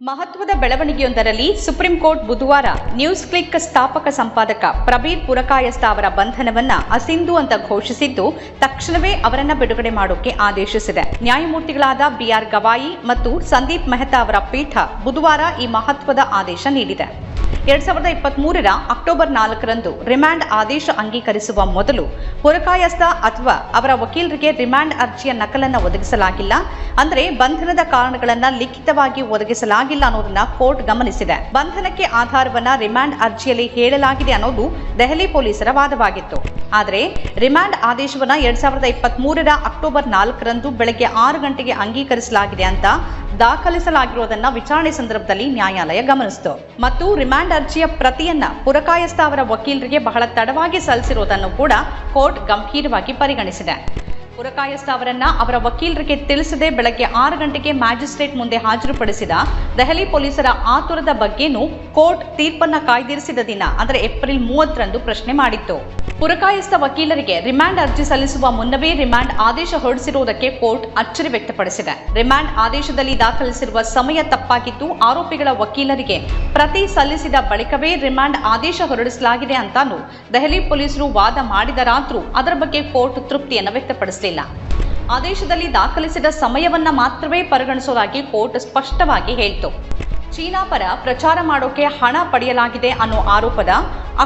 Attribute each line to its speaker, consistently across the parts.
Speaker 1: ಮಹತ್ವದ ಬೆಳವಣಿಗೆಯೊಂದರಲ್ಲಿ supreme court ಬುಧವಾರ ನ್ಯೂಸ್ ಕ್ಲಿಕ್ ಸ್ಥಾಪಕ ಸಂಪಾದಕ ಪ್ರಬೀರ್ ಪುರಕಾಯಸ್ಥ ಅವರ ಬಂಧನವನ್ನ ಅಸಿಂಧು ಅಂತ ಘೋಷಿಸಿದ್ದು, ತಕ್ಷಣವೇ ಅವರನ್ನ ಬಿಡುಗಡೆ ಮಾಡೋಕೆ ಆದೇಶಿಸಿದೆ. ನ್ಯಾಯಮೂರ್ತಿಗಳಾದ ಬಿಆರ್ ಗವಾಯಿ ಮತ್ತು ಸಂದೀಪ್ ಮೆಹ್ತಾ ಅವರ ಪೀಠ ಬುಧವಾರ ಈ ಮಹತ್ವದ ಆದೇಶ ನೀಡಿದೆ. ಎರಡ್ ಸಾವಿರದ ಇಪ್ಪತ್ತ್ ಮೂರರ ಅಕ್ಟೋಬರ್ ನಾಲ್ಕರಂದು ರಿಮ್ಯಾಂಡ್ ಆದೇಶ ಅಂಗೀಕರಿಸುವ ಮೊದಲು ಪುರಕಾಯಸ್ಥ ಅಥವಾ ಅವರ ವಕೀಲರಿಗೆ ರಿಮ್ಯಾಂಡ್ ಅರ್ಜಿಯ ನಕಲನ್ನು ಒದಗಿಸಲಾಗಿಲ್ಲ. ಅಂದರೆ ಬಂಧನದ ಕಾರಣಗಳನ್ನು ಲಿಖಿತವಾಗಿ ಒದಗಿಸಲಾಗಿಲ್ಲ ಅನ್ನೋದನ್ನ ಕೋರ್ಟ್ ಗಮನಿಸಿದೆ. ಬಂಧನಕ್ಕೆ ಆಧಾರವನ್ನ ರಿಮ್ಯಾಂಡ್ ಅರ್ಜಿಯಲ್ಲಿ ಹೇಳಲಾಗಿದೆ ಅನ್ನೋದು ದೆಹಲಿ ಪೊಲೀಸರ ವಾದವಾಗಿತ್ತು. ಆದರೆ ರಿಮ್ಯಾಂಡ್ ಆದೇಶವನ್ನ ಎರಡ್ ಸಾವಿರದ ಇಪ್ಪತ್ತ್ ಮೂರರ ಅಕ್ಟೋಬರ್ ನಾಲ್ಕರಂದು ಬೆಳಗ್ಗೆ ಆರು ಗಂಟೆಗೆ ಅಂಗೀಕರಿಸಲಾಗಿದೆ ಅಂತ ದಾಖಲಿಸಲಾಗಿರುವುದನ್ನು ವಿಚಾರಣೆ ಸಂದರ್ಭದಲ್ಲಿ ನ್ಯಾಯಾಲಯ ಗಮನಿಸಿತು. ಮತ್ತು ರಿಮ್ಯಾಂಡ್ ಅರ್ಜಿಯ ಪ್ರತಿಯನ್ನ ಪುರಕಾಯಸ್ಥ ಅವರ ವಕೀಲರಿಗೆ ಬಹಳ ತಡವಾಗಿ ಸಲ್ಲಿಸಿರುವುದನ್ನು ಕೂಡ ಕೋರ್ಟ್ ಗಂಭೀರವಾಗಿ ಪರಿಗಣಿಸಿದೆ. ಪುರಕಾಯಸ್ಥ ಅವರನ್ನ ಅವರ ವಕೀಲರಿಗೆ ತಿಳಿಸದೆ ಬೆಳಗ್ಗೆ ಆರು ಗಂಟೆಗೆ ಮ್ಯಾಜಿಸ್ಟ್ರೇಟ್ ಮುಂದೆ ಹಾಜರುಪಡಿಸಿದ ದೆಹಲಿ ಪೊಲೀಸರ ಆತುರದ ಬಗ್ಗೆನೂ ಕೋರ್ಟ್ ತೀರ್ಪನ್ನ ಕಾಯ್ದಿರಿಸಿದ ದಿನ, ಅಂದರೆ ಏಪ್ರಿಲ್ ಮೂವತ್ತರಂದು ಪ್ರಶ್ನೆ ಮಾಡಿತ್ತು. ಪುರಕಾಯಸ್ಥ ವಕೀಲರಿಗೆ ರಿಮ್ಯಾಂಡ್ ಅರ್ಜಿ ಸಲ್ಲಿಸುವ ಮುನ್ನವೇ ರಿಮ್ಯಾಂಡ್ ಆದೇಶ ಹೊರಡಿಸಿರುವುದಕ್ಕೆ ಕೋರ್ಟ್ ಅಚ್ಚರಿ ವ್ಯಕ್ತಪಡಿಸಿದೆ. ರಿಮ್ಯಾಂಡ್ ಆದೇಶದಲ್ಲಿ ದಾಖಲಿಸಿರುವ ಸಮಯ ತಪ್ಪಾಗಿದ್ದು, ಆರೋಪಿಗಳ ವಕೀಲರಿಗೆ ಪ್ರತಿ ಸಲ್ಲಿಸಿದ ಬಳಿಕವೇ ರಿಮ್ಯಾಂಡ್ ಆದೇಶ ಹೊರಡಿಸಲಾಗಿದೆ ಅಂತಾನು ದೆಹಲಿ ಪೊಲೀಸರು ವಾದ ಮಾಡಿದರಾದರೂ ಅದರ ಬಗ್ಗೆ ಕೋರ್ಟ್ ತೃಪ್ತಿಯನ್ನು ವ್ಯಕ್ತಪಡಿಸಲಿಲ್ಲ. ಆದೇಶದಲ್ಲಿ ದಾಖಲಿಸಿದ ಸಮಯವನ್ನ ಮಾತ್ರವೇ ಪರಿಗಣಿಸುವುದಾಗಿ ಕೋರ್ಟ್ ಸ್ಪಷ್ಟವಾಗಿ ಹೇಳಿತು. ಚೀನಾ ಪರ ಪ್ರಚಾರ ಮಾಡೋಕೆ ಹಣ ಪಡೆಯಲಾಗಿದೆ ಅನ್ನೋ ಆರೋಪದ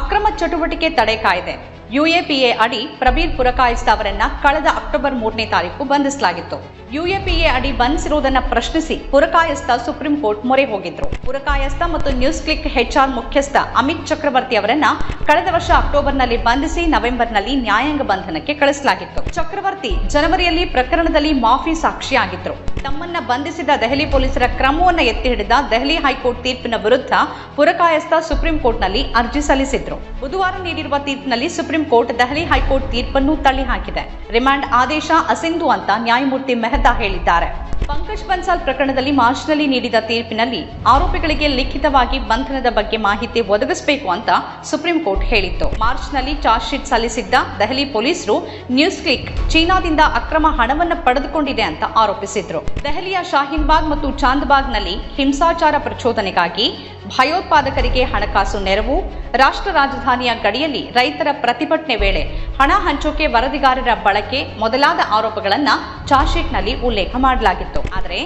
Speaker 1: ಅಕ್ರಮ ಚಟುವಟಿಕೆ ತಡೆ ಕಾಯ್ದೆ. ಯುಎಪಿಎ ಅಡಿ ಪ್ರಬೀರ್ ಪುರಕಾಯಿಸ್ತ ಅವರನ್ನ ಕಳೆದ ಅಕ್ಟೋಬರ್ ಮೂರನೇ ತಾರೀಕು ಬಂಧಿಸಲಾಗಿತ್ತು. ಯುಎಪಿಎ ಅಡಿ ಬಂಧಿಸಿರುವುದನ್ನ ಪ್ರಶ್ನಿಸಿ ಪುರಕಾಯಸ್ಥ ಸುಪ್ರೀಂ ಕೋರ್ಟ್ ಮೊರೆ ಹೋಗಿದ್ರು. ಪುರಕಾಯಸ್ಥ ಮತ್ತು ನ್ಯೂಸ್ ಕ್ಲಿಕ್ ಹೆಚ್ಆರ್ ಮುಖ್ಯಸ್ಥ ಅಮಿತ್ ಚಕ್ರವರ್ತಿ ಅವರನ್ನ ಕಳೆದ ವರ್ಷ ಅಕ್ಟೋಬರ್ನಲ್ಲಿ ಬಂಧಿಸಿ ನವೆಂಬರ್ನಲ್ಲಿ ನ್ಯಾಯಾಂಗ ಬಂಧನಕ್ಕೆ ಕಳಿಸಲಾಗಿತ್ತು. ಚಕ್ರವರ್ತಿ ಜನವರಿಯಲ್ಲಿ ಪ್ರಕರಣದಲ್ಲಿ ಮಾಫಿ ಸಾಕ್ಷಿಯಾಗಿದ್ರು. ತಮ್ಮನ್ನ ಬಂಧಿಸಿದ ದೆಹಲಿ ಪೊಲೀಸರ ಕ್ರಮವನ್ನು ಎತ್ತಿ ಹಿಡಿದ ದೆಹಲಿ ಹೈಕೋರ್ಟ್ ತೀರ್ಪಿನ ವಿರುದ್ಧ ಪುರಕಾಯಸ್ಥ ಸುಪ್ರೀಂ ಕೋರ್ಟ್ನಲ್ಲಿ ಅರ್ಜಿ ಸಲ್ಲಿಸಿದ್ರು. ಬುಧವಾರ ನೀಡಿರುವ ತೀರ್ಪಿನಲ್ಲಿ ಸುಪ್ರೀಂ ಕೋರ್ಟ್ ದೆಹಲಿ ಹೈಕೋರ್ಟ್ ತೀರ್ಪನ್ನು ತಳ್ಳಿ ಹಾಕಿದೆ ರಿಮ್ಯಾಂಡ್ ಆದೇಶ ಅಸಿಂಧು ಅಂತ ನ್ಯಾಯಮೂರ್ತಿ ಮೆಹ್ತಾ ಹೇಳಿದ್ದಾರೆ. ಪಂಕಜ್ ಬನ್ಸಾಲ್ ಪ್ರಕರಣದಲ್ಲಿ ಮಾರ್ಚ್ನಲ್ಲಿ ನೀಡಿದ ತೀರ್ಪಿನಲ್ಲಿ ಆರೋಪಿಗಳಿಗೆ ಲಿಖಿತವಾಗಿ ಬಂಧನದ ಬಗ್ಗೆ ಮಾಹಿತಿ ಒದಗಿಸಬೇಕು ಅಂತ ಸುಪ್ರೀಂ ಕೋರ್ಟ್ ಹೇಳಿತ್ತು. ಮಾರ್ಚ್ನಲ್ಲಿ ಚಾರ್ಜ್ ಶೀಟ್ ಸಲ್ಲಿಸಿದ್ದ ದೆಹಲಿ ಪೊಲೀಸರು ನ್ಯೂಸ್ ಕ್ಲಿಕ್ ಚೀನಾದಿಂದ ಅಕ್ರಮ ಹಣವನ್ನು ಪಡೆದುಕೊಂಡಿದೆ ಅಂತ ಆರೋಪಿಸಿದ್ರು. ದೆಹಲಿಯ ಶಾಹೀನ್ ಬಾಗ್ ಮತ್ತು ಚಾಂದ್ಬಾಗ್ನಲ್ಲಿ ಹಿಂಸಾಚಾರ ಪ್ರಚೋದನೆಗಾಗಿ ಭಯೋತ್ಪಾದಕರಿಗೆ ಹಣಕಾಸು ನೆರವು, ರಾಷ್ಟ್ರ ರಾಜಧಾನಿಯ ಗಡಿಯಲ್ಲಿ ರೈತರ ಪ್ರತಿಭಟನೆ ವೇಳೆ ಹಣ ಹಂಚೋಕೆ ವರದಿಗಾರರ ಬಳಕೆ ಮೊದಲಾದ ಆರೋಪಗಳನ್ನ ಚಾರ್ಜ್ಶೀಟ್ನಲ್ಲಿ ಉಲ್ಲೇಖ ಮಾಡಲಾಗಿತ್ತು. ಆದರೆ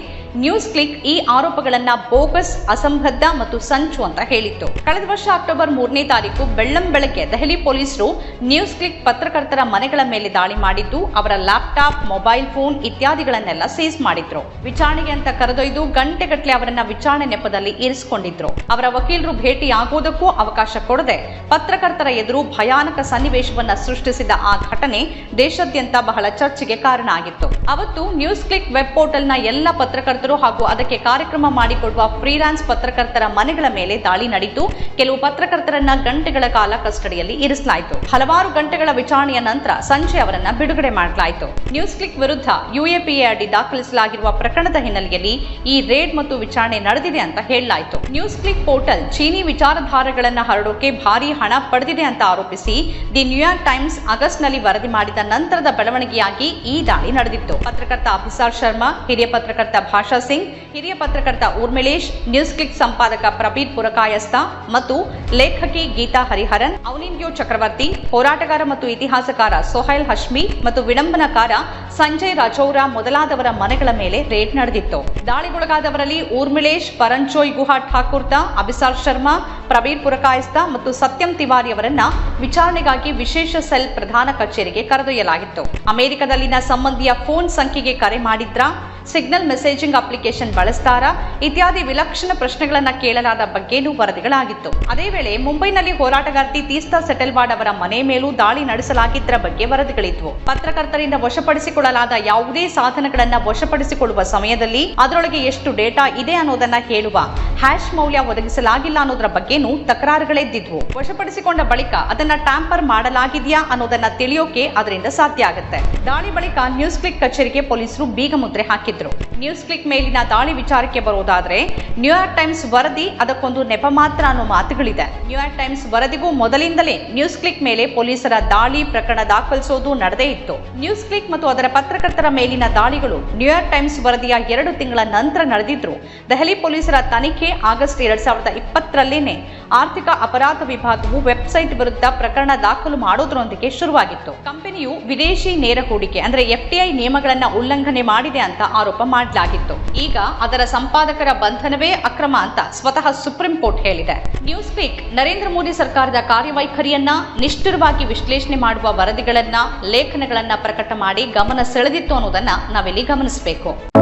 Speaker 1: ನ್ಯೂಸ್ ಕ್ಲಿಕ್ ಈ ಆರೋಪಗಳನ್ನ ಬೋಗಸ್, ಅಸಂಬದ್ಧ ಮತ್ತು ಸಂಚು ಅಂತ ಹೇಳಿತ್ತು. ಕಳೆದ ವರ್ಷ ಅಕ್ಟೋಬರ್ ಮೂರನೇ ತಾರೀಕು ಬೆಳ್ಳಂ ಬೆಳಗ್ಗೆ ದೆಹಲಿ ಪೊಲೀಸರು ನ್ಯೂಸ್ ಕ್ಲಿಕ್ ಪತ್ರಕರ್ತರ ಮನೆಗಳ ಮೇಲೆ ದಾಳಿ ಮಾಡಿದ್ದು, ಅವರ ಲ್ಯಾಪ್ಟಾಪ್, ಮೊಬೈಲ್ ಫೋನ್ ಇತ್ಯಾದಿಗಳನ್ನೆಲ್ಲ ಸೀಸ್ ಮಾಡಿದ್ರು. ವಿಚಾರಣೆಗೆ ಅಂತ ಕರೆದೊಯ್ದು ಗಂಟೆಗಟ್ಟಲೆ ಅವರನ್ನ ವಿಚಾರಣೆ ನೆಪದಲ್ಲಿ ಇರಿಸಿಕೊಂಡಿದ್ರು. ಅವರ ವಕೀಲರು ಭೇಟಿಯಾಗುವುದಕ್ಕೂ ಅವಕಾಶ ಕೊಡದೆ ಪತ್ರಕರ್ತರ ಎದುರು ಭಯಾನಕ ಸನ್ನಿವೇಶವನ್ನ ಸೃಷ್ಟಿಸಿದ ಆ ಘಟನೆ ದೇಶಾದ್ಯಂತ ಬಹಳ ಚರ್ಚೆಗೆ ಕಾರಣ ಆಗಿತ್ತು. ಅವತ್ತು ನ್ಯೂಸ್ ಕ್ಲಿಕ್ ವೆಬ್ ಪೋರ್ಟಲ್ನ ಎಲ್ಲ ಪತ್ರಕರ್ತರು ಹಾಗೂ ಅದಕ್ಕೆ ಕಾರ್ಯಕ್ರಮ ಮಾಡಿಕೊಡುವ ಫ್ರೀಲಾನ್ಸ್ ಪತ್ರಕರ್ತರ ಮನೆಗಳ ಮೇಲೆ ದಾಳಿ ನಡೆಯಿತು. ಕೆಲವು ಪತ್ರಕರ್ತರನ್ನ ಗಂಟೆಗಳ ಕಾಲ ಕಸ್ಟಡಿಯಲ್ಲಿ ಇರಿಸಲಾಯಿತು. ಹಲವಾರು ಗಂಟೆಗಳ ವಿಚಾರಣೆಯ ನಂತರ ಸಂಜೆ ಅವರನ್ನ ಬಿಡುಗಡೆ ಮಾಡಲಾಯಿತು. ನ್ಯೂಸ್ ಕ್ಲಿಕ್ ವಿರುದ್ಧ ಯುಎಪಿಎ ಅಡಿ ದಾಖಲಿಸಲಾಗಿರುವ ಪ್ರಕರಣದ ಹಿನ್ನೆಲೆಯಲ್ಲಿ ಈ ರೇಡ್ ಮತ್ತು ವಿಚಾರಣೆ ನಡೆದಿದೆ ಅಂತ ಹೇಳಲಾಯಿತು. ನ್ಯೂಸ್ ಕ್ಲಿಕ್ ಪೋರ್ಟಲ್ ಚೀನಿ ವಿಚಾರಧಾರೆಗಳನ್ನ ಹರಡೋಕೆ ಭಾರಿ ಹಣ ಪಡೆದಿದೆ ಅಂತ ಆರೋಪಿಸಿ ದಿ ನ್ಯೂಯಾರ್ಕ್ ಟೈಮ್ಸ್ ಆಗಸ್ಟ್ನಲ್ಲಿ ವರದಿ ಮಾಡಿದ ನಂತರದ ಬೆಳವಣಿಗೆಯಾಗಿ ಈ ದಾಳಿ ನಡೆದಿತ್ತು. ಪತ್ರಕರ್ತ ಅಭಿಸಾರ್ ಶರ್ಮಾ, ಹಿರಿಯ ಪತ್ರಕರ್ತ ಭಾಷಾ ಸಿಂಗ್, ಹಿರಿಯ ಪತ್ರಕರ್ತ ಊರ್ಮಿಳೇಶ್, ನ್ಯೂಸ್ ಕ್ಲಿಕ್ ಸಂಪಾದಕ ಪ್ರಬೀರ್ ಪುರಕಾಯಸ್ಥ ಮತ್ತು ಲೇಖಕಿ ಗೀತಾ ಹರಿಹರನ್ ಅವನಿಂದ್ಯೋ ಚಕ್ರವರ್ತಿ, ಹೋರಾಟಗಾರ ಮತ್ತು ಇತಿಹಾಸಕಾರ ಸೊಹೈಲ್ ಹಶ್ಮಿ ಮತ್ತು ವಿಡಂಬನಕಾರ ಸಂಜಯ್ ರಾಜೌರ ಮೊದಲಾದವರ ಮನೆಗಳ ಮೇಲೆ ರೇಡ್ ನಡೆದಿತ್ತು. ದಾಳಿಗೊಳಗಾದವರಲ್ಲಿ ಊರ್ಮಿಳೇಶ್, ಪರಂಚೋಯ್ ಗುಹಾ ಠಾಕೂರ್ತ, ಅಭಿಸಾರ್ ಶರ್ಮಾ ಪ್ರಬೀರ್ ಪುರಕಾಯಸ್ತ ಮತ್ತು ಸತ್ಯಂ ತಿವಾರಿ ಅವರನ್ನ ವಿಚಾರಣೆಗಾಗಿ ವಿಶೇಷ ಸೆಲ್ ಪ್ರಧಾನ ಕಚೇರಿಗೆ ಕರೆದೊಯ್ಯಲಾಗಿತ್ತು. ಅಮೆರಿಕದಲ್ಲಿನ ಸಂಬಂಧಿಯ ಫೋನ್ ಸಂಖ್ಯೆಗೆ ಕರೆ ಮಾಡಿದ್ರಾ? ಸಿಗ್ನಲ್ ಮೆಸೇಜಿಂಗ್ ಅಪ್ಲಿಕೇಶನ್ ಬಳಸ್ತಾರಾ? ಇತ್ಯಾದಿ ವಿಲಕ್ಷಣ ಪ್ರಶ್ನೆಗಳನ್ನ ಕೇಳಲಾದ ಬಗ್ಗೆನೂ ವರದಿಗಳಾಗಿತ್ತು. ಅದೇ ವೇಳೆ ಮುಂಬೈನಲ್ಲಿ ಹೋರಾಟಗಾರ್ತಿ ತೀಸ್ತಾ ಸೆಟಲ್ವಾಡ್ ಅವರ ಮನೆ ಮೇಲೂ ದಾಳಿ ನಡೆಸಲಾಗಿದ್ದರ ಬಗ್ಗೆ ವರದಿಗಳಿದ್ವು. ಪತ್ರಕರ್ತರಿಂದ ವಶಪಡಿಸಿಕೊಳ್ಳಲಾದ ಯಾವುದೇ ಸಾಧನಗಳನ್ನ ವಶಪಡಿಸಿಕೊಳ್ಳುವ ಸಮಯದಲ್ಲಿ ಅದರೊಳಗೆ ಎಷ್ಟು ಡೇಟಾ ಇದೆ ಅನ್ನೋದನ್ನ ಹೇಳುವ ಹ್ಯಾಶ್ ಮೌಲ್ಯ ಒದಗಿಸಲಾಗಿಲ್ಲ ಅನ್ನೋದರ ಬಗ್ಗೆನೂ ತಕರಾರುಗಳೆದ್ದಿದ್ವು. ವಶಪಡಿಸಿಕೊಂಡ ಬಳಿಕ ಅದನ್ನ ಟ್ಯಾಂಪರ್ ಮಾಡಲಾಗಿದೆಯಾ ಅನ್ನೋದನ್ನ ತಿಳಿಯೋಕೆ ಅದರಿಂದ ಸಾಧ್ಯ ಆಗುತ್ತೆ. ದಾಳಿ ಬಳಿಕ ನ್ಯೂಸ್ ಕ್ಲಿಕ್ ಕಚೇರಿಗೆ ಪೊಲೀಸರು ಬೀಗ ಮುದ್ರೆ ಹಾಕಿದ್ರು. ನ್ಯೂಸ್ ಕ್ಲಿಕ್ ಮೇಲಿನ ದಾಳಿ ವಿಚಾರಕ್ಕೆ ಬರುವುದಾದ್ರೆ ನ್ಯೂಯಾರ್ಕ್ ಟೈಮ್ಸ್ ವರದಿ ಅದಕ್ಕೊಂದು ನೆಪ ಮಾತ್ರ ಅನ್ನೋ ಮಾತುಗಳಿದೆ. ನ್ಯೂಯಾರ್ಕ್ ಟೈಮ್ಸ್ ವರದಿಗೂ ಮೊದಲಿಂದಲೇ ನ್ಯೂಸ್ ಕ್ಲಿಕ್ ಮೇಲೆ ಪೊಲೀಸರ ದಾಳಿ ಪ್ರಕರಣ ದಾಖಲಿಸೋದು ನಡೆದೇ ಇತ್ತು. ನ್ಯೂಸ್ ಕ್ಲಿಕ್ ಮತ್ತು ಅದರ ಪತ್ರಕರ್ತರ ಮೇಲಿನ ದಾಳಿಗಳು ನ್ಯೂಯಾರ್ಕ್ ಟೈಮ್ಸ್ ವರದಿಯ ಎರಡು ತಿಂಗಳ ನಂತರ ನಡೆದಿದ್ರು. ದೆಹಲಿ ಪೊಲೀಸರ ತನಿಖೆ ಆಗಸ್ಟ್ ಎರಡ್ ಸಾವಿರದ ಇಪ್ಪತ್ತರಲ್ಲೇನೆ ಆರ್ಥಿಕ ಅಪರಾಧ ವಿಭಾಗವು ವೆಬ್ಸೈಟ್ ವಿರುದ್ಧ ಪ್ರಕರಣ ದಾಖಲು ಮಾಡೋದ್ರೊಂದಿಗೆ ಶುರುವಾಗಿತ್ತು. ಕಂಪನಿಯು ವಿದೇಶಿ ನೇರ ಹೂಡಿಕೆ, ಅಂದ್ರೆ ಎಫ್ಟಿಐ ನಿಯಮಗಳನ್ನ ಉಲ್ಲಂಘನೆ ಮಾಡಿದೆ ಅಂತ ಆರೋಪ ಮಾಡಲಾಗಿತ್ತು. ಈಗ ಅದರ ಸಂಪಾದಕರ ಬಂಧನವೇ ಅಕ್ರಮ ಅಂತ ಸ್ವತಃ ಸುಪ್ರೀಂ ಕೋರ್ಟ್ ಹೇಳಿದೆ. ನ್ಯೂಸ್ ಪಿಕ್ ನರೇಂದ್ರ ಮೋದಿ ಸರ್ಕಾರದ ಕಾರ್ಯವೈಖರಿಯನ್ನ ನಿಷ್ಠುರವಾಗಿ ವಿಶ್ಲೇಷಣೆ ಮಾಡುವ ವರದಿಗಳನ್ನ, ಲೇಖನಗಳನ್ನ ಪ್ರಕಟ ಮಾಡಿ ಗಮನ ಸೆಳೆದಿತ್ತು ಅನ್ನೋದನ್ನ ನಾವಿಲ್ಲಿ ಗಮನಿಸಬೇಕು.